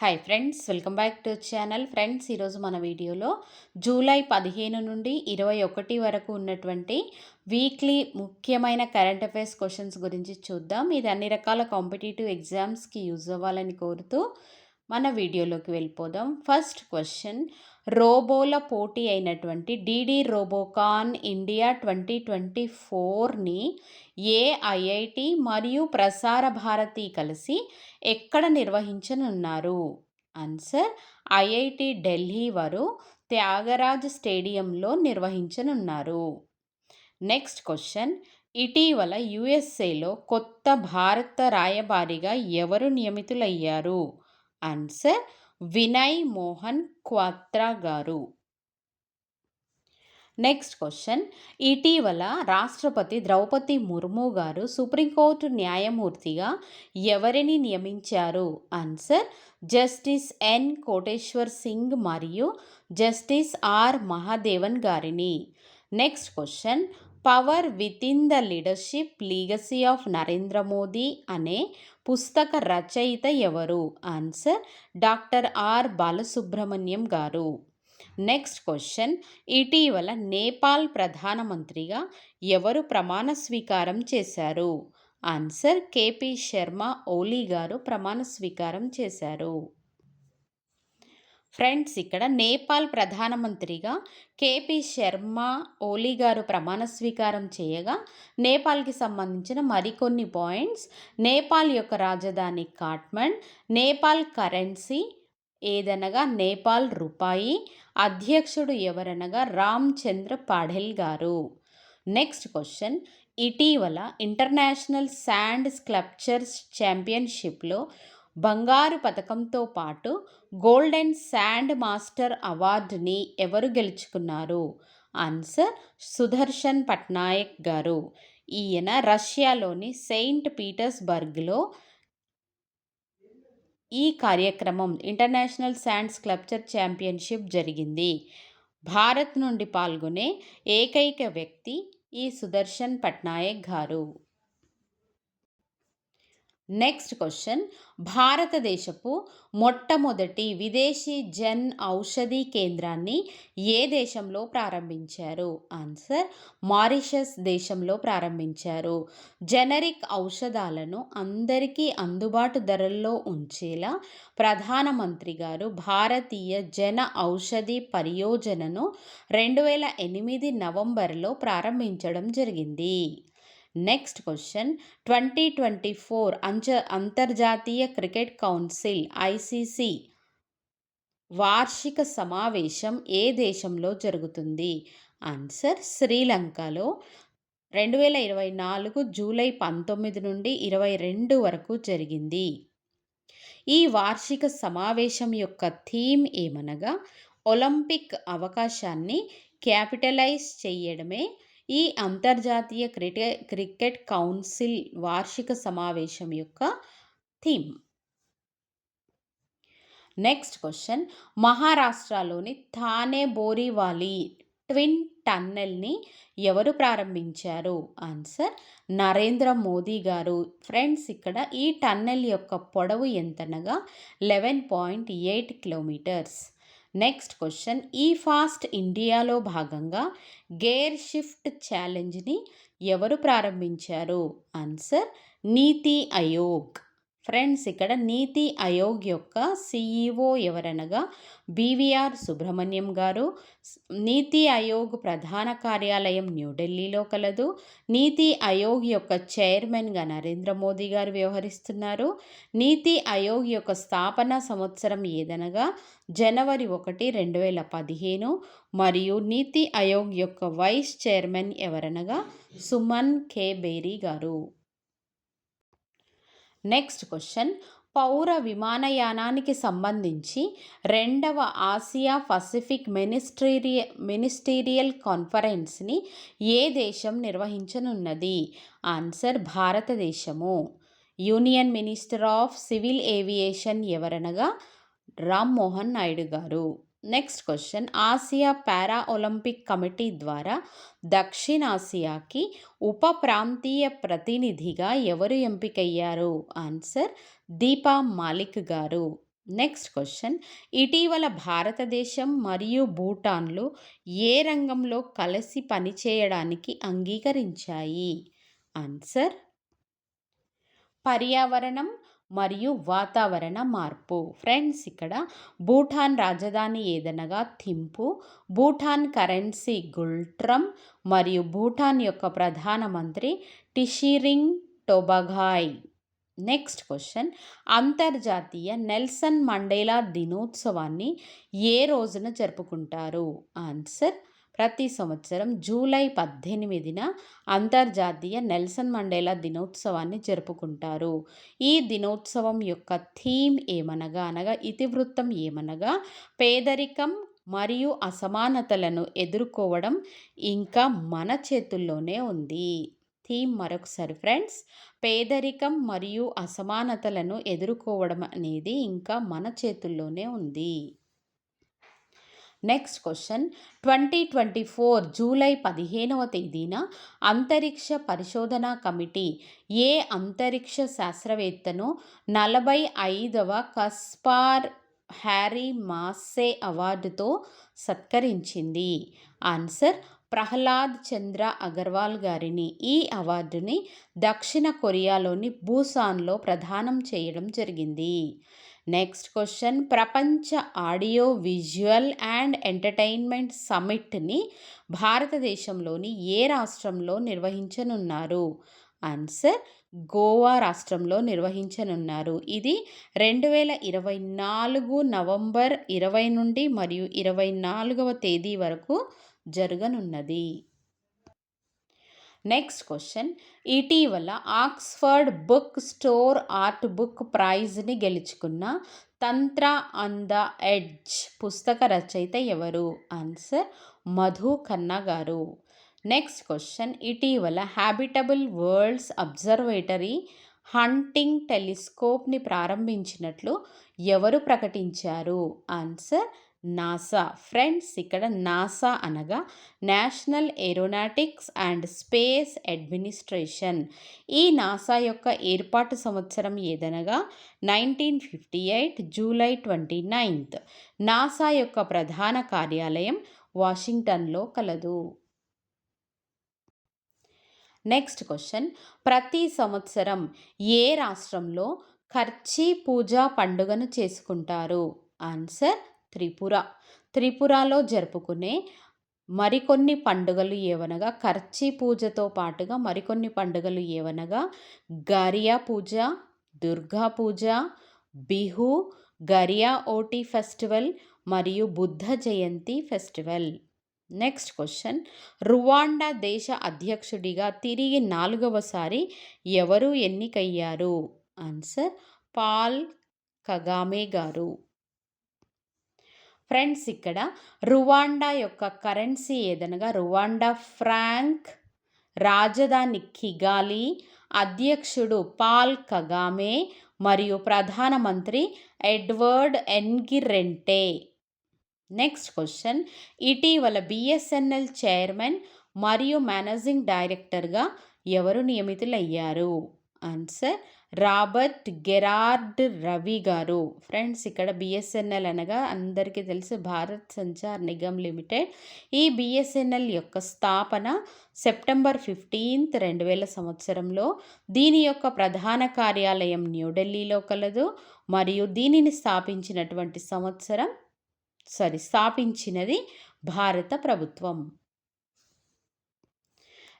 Hi friends welcome back to channel friends ఈరోజు మన వీడియోలో జూలై పదిహేను నుండి ఇరవై ఒకటి వరకు ఉన్నటువంటి వీక్లీ ముఖ్యమైన కరెంట్ అఫైర్స్ క్వశ్చన్స్ గురించి చూద్దాం. ఇది అన్ని రకాల కాంపిటేటివ్ ఎగ్జామ్స్కి యూజ్ అవ్వాలని కోరుతూ మన వీడియోలోకి వెళ్ళిపోదాం. ఫస్ట్ క్వశ్చన్ రోబోల పోటీ అయినటువంటి DD Robocon India twenty twenty ఫోర్ని AIIT మరియు ప్రసార భారతి కలిసి ఎక్కడ నిర్వహించనున్నారు? ఆన్సర్ ఐఐటి ఢిల్లీ వారు త్యాగరాజ్ స్టేడియంలో నిర్వహించనున్నారు. నెక్స్ట్ క్వశ్చన్ ఇటీవల యుఎస్ఏలో కొత్త భారత రాయబారిగా ఎవరు నియమితులయ్యారు? ఆన్సర్ వినయ్ మోహన్ క్వాత్రా గారు. Next question. ఇటీవల రాష్ట్రపతి ద్రౌపది ముర్ము గారు సుప్రీంకోర్టు న్యాయమూర్తిగా ఎవరిని నియమించారు? Answer justice N Koteshwar Singh మరియు జస్టిస్ ఆర్ మహాదేవన్ గారిని. Next question. Power within the leadership legacy of Narendra Modi అనే పుస్తక రచయిత ఎవరు? ఆన్సర్ డాక్టర్ ఆర్ బాలసుబ్రహ్మణ్యం గారు. నెక్స్ట్ క్వశ్చన్ ఇటీవల నేపాల్ ప్రధానమంత్రిగా ఎవరు ప్రమాణ స్వీకారం చేశారు? ఆన్సర్ కేపీ శర్మ ఓలీ గారు ప్రమాణ స్వీకారం చేశారు. ఫ్రెండ్స్ ఇక్కడ నేపాల్ ప్రధానమంత్రిగా కేపీ శర్మ ఓలీ గారు ప్రమాణ స్వీకారం చేయగా నేపాల్కి సంబంధించిన మరికొన్ని పాయింట్స్ నేపాల్ యొక్క రాజధాని కాట్మండ్ నేపాల్ కరెన్సీ ఏదనగా నేపాల్ రూపాయి అధ్యక్షుడు ఎవరనగా రామ్చంద్ర పాఢెల్ గారు. నెక్స్ట్ క్వశ్చన్ ఇటీవల ఇంటర్నేషనల్ శాండ్ స్క్లప్చర్స్ ఛాంపియన్షిప్లో బంగారు పథకంతో పాటు గోల్డెన్ శాండ్ మాస్టర్ అవార్డుని ఎవరు గెలుచుకున్నారు? ఆన్సర్ సుదర్శన్ పట్నాయక్ గారు. ఈయన రష్యాలోని సెయింట్ పీటర్స్బర్గ్లో ఈ కార్యక్రమం ఇంటర్నేషనల్ శాండ్ స్క్లప్చర్ ఛాంపియన్షిప్ జరిగింది. భారత్ నుండి పాల్గొనే ఏకైక వ్యక్తి ఈ సుదర్శన్ పట్నాయక్ గారు. నెక్స్ట్ క్వశ్చన్ భారతదేశపు మొట్టమొదటి విదేశీ జన్ ఔషధి కేంద్రాన్ని ఏ దేశంలో ప్రారంభించారు? ఆన్సర్ మారిషస్ దేశంలో ప్రారంభించారు. జనరిక్ ఔషధాలను అందరికీ అందుబాటు ధరల్లో ఉంచేలా ప్రధానమంత్రి గారు భారతీయ జన ఔషధి పరియోజనను రెండు వేల ఎనిమిది నవంబర్లో ప్రారంభించడం జరిగింది. Next question twenty twenty four అంచ అంతర్జాతీయ క్రికెట్ కౌన్సిల్ ఐసీసీ వార్షిక సమావేశం ఏ దేశంలో జరుగుతుంది? ఆన్సర్ శ్రీలంకలో. రెండు వేల ఇరవై నాలుగు జూలై పంతొమ్మిది నుండి ఇరవై రెండు వరకు జరిగింది. ఈ వార్షిక సమావేశం యొక్క థీమ్ ఏమనగా ఒలింపిక్ అవకాశాన్ని క్యాపిటలైజ్ చేయడమే ఈ అంతర్జాతీయ క్రికె క్రికెట్ కౌన్సిల్ వార్షిక సమావేశం యొక్క థీమ్. Next question. మహారాష్ట్రలోని థానే బోరివాలి ట్విన్ టన్నెల్ని ఎవరు ప్రారంభించారు? ఆన్సర్ నరేంద్ర మోదీ గారు. ఫ్రెండ్స్ ఇక్కడ ఈ టన్నెల్ యొక్క పొడవు ఎంతనగా? Eleven point eight kilometres. Next question. ఈ ఫాస్ట్ ఇండియాలో భాగంగా గేర్ షిఫ్ట్ ఛాలెంజ్ని ఎవరు ప్రారంభించారు? ఆన్సర్ నీతి అయోగ్ ఫ్రెండ్స్ ఇక్కడ నీతి ఆయోగ్ యొక్క సిఈఓ ఎవరనగా బీవీఆర్ సుబ్రహ్మణ్యం గారు. నీతి ఆయోగ్ ప్రధాన కార్యాలయం న్యూఢిల్లీలో కలదు. నీతి ఆయోగ్ యొక్క చైర్మన్గా నరేంద్ర మోదీ గారు వ్యవహరిస్తున్నారు. నీతి ఆయోగ్ యొక్క స్థాపన సంవత్సరం ఏదనగా జనవరి ఒకటి రెండు వేల పదిహేను. మరియు నీతి ఆయోగ్ యొక్క వైస్ చైర్మన్ ఎవరనగా సుమన్ కే. బేరీ గారు. నెక్స్ట్ క్వశ్చన్ పౌర విమానయానానికి సంబంధించి రెండవ ఆసియా పసిఫిక్ మినిస్ట్రీరియ మినిస్టీరియల్ కాన్ఫరెన్స్ని ఏ దేశం నిర్వహించనున్నది? ఆన్సర్ భారతదేశము. Union minister of civil aviation ఎవరనగా Rammohan Naidu గారు. Next question Asia para Olympic committee ద్వారా దక్షిణాసియాకి ఉప ప్రాంతీయ ప్రతినిధిగా ఎవరు ఎంపికయ్యారు? ఆన్సర్ దీపా మాలిక్ గారు. నెక్స్ట్ క్వశ్చన్ ఇటీవల భారతదేశం మరియు భూటాన్లు ఏ రంగంలో కలిసి పనిచేయడానికి అంగీకరించాయి? ఆన్సర్ పర్యావరణం మరియు వాతావరణ మార్పు. ఫ్రెండ్స్ ఇక్కడ భూటాన్ రాజధాని ఏదనగా? థింపు. భూటాన్ కరెన్సీ గుల్ట్రమ్ మరియు భూటాన్ యొక్క ప్రధానమంత్రి టిషిరింగ్ టొబగాయ్ నెక్స్ట్ క్వశ్చన్. అంతర్జాతీయ నెల్సన్ మండేలా దినోత్సవాన్ని ఏ రోజున జరుపుకుంటారు? ఆన్సర్ ప్రతి సంవత్సరం జూలై పద్దెనిమిదిన అంతర్జాతీయ నెల్సన్ మండేలా దినోత్సవాన్ని జరుపుకుంటారు. ఈ దినోత్సవం యొక్క థీమ్ ఏమనగా అనగా ఇతివృత్తం ఏమనగా పేదరికం మరియు అసమానతలను ఎదుర్కోవడం ఇంకా మన చేతుల్లోనే ఉంది. థీమ్ మరొకసారి ఫ్రెండ్స్ పేదరికం మరియు అసమానతలను ఎదుర్కోవడం అనేది ఇంకా మన చేతుల్లోనే ఉంది. Next question twenty twenty four July పదిహేనవ తేదీన అంతరిక్ష పరిశోధనా కమిటీ ఏ అంతరిక్ష శాస్త్రవేత్తను నలభై ఐదవ కస్పార్ హ్యారీ మాస్సే అవార్డుతో సత్కరించింది? ఆన్సర్ ప్రహ్లాద్ చంద్ర అగర్వాల్ గారిని ఈ అవార్డుని దక్షిణ కొరియాలోని బూసాన్లో ప్రదానం చేయడం జరిగింది. Next question. ప్రపంచ ఆడియో విజువల్ అండ్ ఎంటర్టైన్మెంట్ సమిట్ని భారతదేశంలోని ఏ రాష్ట్రంలో నిర్వహించనున్నారు? ఆన్సర్. గోవా రాష్ట్రంలో నిర్వహించనున్నారు. ఇది రెండు వేల ఇరవై నాలుగు నవంబర్ ఇరవై నుండి మరియు ఇరవై నాలుగవ తేదీ వరకు జరగనున్నది. నెక్స్ట్ క్వశ్చన్ ఇటీవల Oxford book store art book ప్రైజ్ని గెలుచుకున్న తంత్ర ఆన్ ద ఎడ్జ్ పుస్తక రచయిత ఎవరు? ఆన్సర్ మధు ఖన్నా గారు. నెక్స్ట్ క్వశ్చన్ ఇటీవల హ్యాబిటబుల్ వరల్డ్స్ అబ్జర్వేటరీ హంటింగ్ టెలిస్కోప్ని ప్రారంభించినట్లు ఎవరు ప్రకటించారు? Answer NASA. ఫ్రెండ్స్ ఇక్కడ నాసా అనగా national aeronautics and space administration. ఈ నాసా యొక్క ఏర్పాటు సంవత్సరం ఏదనగా nineteen fifty eight July twenty ninth. NASA యొక్క ప్రధాన కార్యాలయం వాషింగ్టన్లో కలదు. Next question. ప్రతి సంవత్సరం ఏ రాష్ట్రంలో ఖర్చీ పూజా పండుగను చేసుకుంటారు? ఆన్సర్ త్రిపుర. త్రిపురలో జరుపుకునే మరికొన్ని పండుగలు ఏవనగా ఖర్చీ పూజతో పాటుగా మరికొన్ని పండుగలు ఏవనగా గరియా పూజ దుర్గా పూజ బిహు గరియా ఓటీ ఫెస్టివల్ మరియు Buddha Jayanti festival. Next question. Rwanda దేశ అధ్యక్షుడిగా తిరిగి నాలుగవసారి ఎవరు ఎన్నికయ్యారు? ఆన్సర్ పాల్ కగామే గారు. ఫ్రెండ్స్ ఇక్కడ రువాండా యొక్క కరెన్సీ ఏదనగా రువాండా ఫ్రాంక్ రాజధాని కిగాలి అధ్యక్షుడు పాల్ కగామే మరియు ప్రధానమంత్రి ఎడ్వర్డ్ ఎన్గిరెంటే. Next question. ఇటీవల బిఎస్ఎన్ఎల్ చైర్మన్ మరియు మేనేజింగ్ డైరెక్టర్గా ఎవరు నియమితులయ్యారు? ఆన్సర్ రాబర్ట్ గెరార్డ్ రవి గారు. ఫ్రెండ్స్ ఇక్కడ బిఎస్ఎన్ఎల్ అనగా అందరికీ తెలుసు భారత్ సంచార్ నిగమ్ లిమిటెడ్. ఈ బిఎస్ఎన్ఎల్ యొక్క స్థాపన సెప్టెంబర్ ఫిఫ్టీన్త్ రెండు వేల సంవత్సరంలో. దీని యొక్క ప్రధాన కార్యాలయం న్యూఢిల్లీలో కలదు. మరియు దీనిని స్థాపించినటువంటి సంవత్సరం సారీ స్థాపించినది భారత ప్రభుత్వం.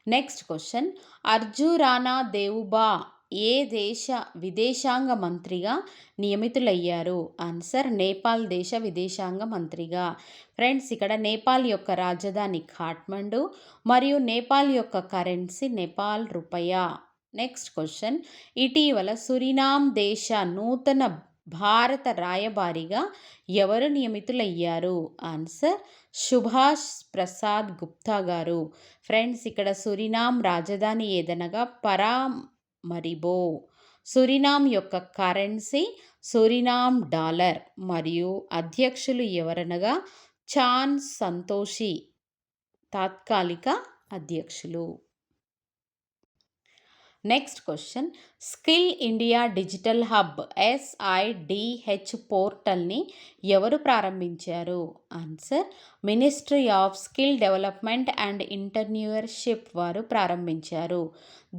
Next question. అర్జురానా దేవుబా ఏ దేశ విదేశాంగ మంత్రిగా నియమితులయ్యారు? ఆన్సర్ నేపాల్ దేశ విదేశాంగ మంత్రిగా. ఫ్రెండ్స్ ఇక్కడ నేపాల్ యొక్క రాజధాని ఖాట్మండు మరియు నేపాల్ యొక్క కరెన్సీ నేపాల్ రూపాయ? Next question. ఇటీవల సురినామ్ దేశ నూతన భారత రాయబారిగా ఎవరు నియమితులయ్యారు? ఆన్సర్ సుభాష్ ప్రసాద్ గుప్తా గారు. ఫ్రెండ్స్ ఇక్కడ సురినామ్ రాజధాని ఏదనగా పరా మరిబో. సురినామ్ యొక్క కరెన్సీ సురినామ్ డాలర్ మరియు అధ్యక్షులు ఎవరనగా చాన్ సంతోషి తాత్కాలిక అధ్యక్షులు. Next question. Skill India digital hub SIDH పోర్టల్ని ఎవరు ప్రారంభించారు? Answer ministry of skill development and entrepreneurship వారు ప్రారంభించారు.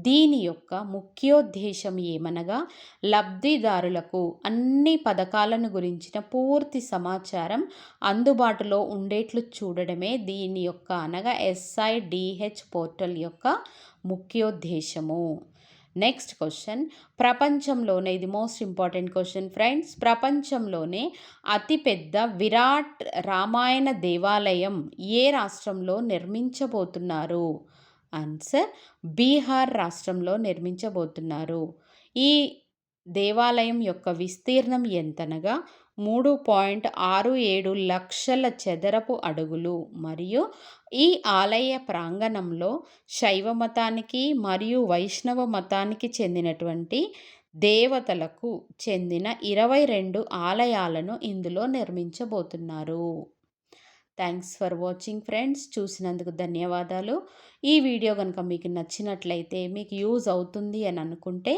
దీని యొక్క ముఖ్యోద్దేశం ఏమనగా లబ్ధిదారులకు అన్ని పథకాలను గురించిన పూర్తి సమాచారం అందుబాటులో ఉండేట్లు చూడడమే దీని యొక్క అనగా ఎస్ఐడిహెచ్ పోర్టల్ యొక్క ముఖ్యోద్దేశము. నెక్స్ట్ క్వశ్చన్ ప్రపంచంలోనే ఇది మోస్ట్ ఇంపార్టెంట్ క్వశ్చన్ ఫ్రెండ్స్ ప్రపంచంలోనే అతిపెద్ద విరాట్ రామాయణ దేవాలయం ఏ రాష్ట్రంలో నిర్మించబోతున్నారు? ఆన్సర్ బీహార్ రాష్ట్రంలో నిర్మించబోతున్నారు. ఈ దేవాలయం యొక్క విస్తీర్ణం ఎంతనగా? మూడు పాయింట్ ఆరు ఏడు లక్షల చదరపు అడుగులు. మరియు ఈ ఆలయ ప్రాంగణంలో శైవ మతానికి మరియు వైష్ణవ మతానికి చెందినటువంటి దేవతలకు చెందిన ఇరవై రెండు ఆలయాలను ఇందులో నిర్మించబోతున్నారు. Thanks for watching friends. చూసినందుకు ధన్యవాదాలు. ఈ వీడియో కనుక మీకు నచ్చినట్లయితే మీకు యూజ్ అవుతుంది అని అనుకుంటే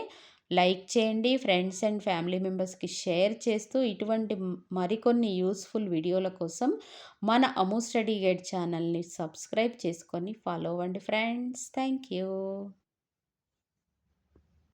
లైక్ చేయండి ఫ్రెండ్స్ అండ్ ఫ్యామిలీ మెంబర్స్కి షేర్ చేస్తూ ఇటువంటి మరికొన్ని యూస్ఫుల్ వీడియోల కోసం మన అము స్టడీ గైడ్ ఛానల్ని సబ్స్క్రైబ్ చేసుకొని ఫాలో అవ్వండి ఫ్రెండ్స్. Thank you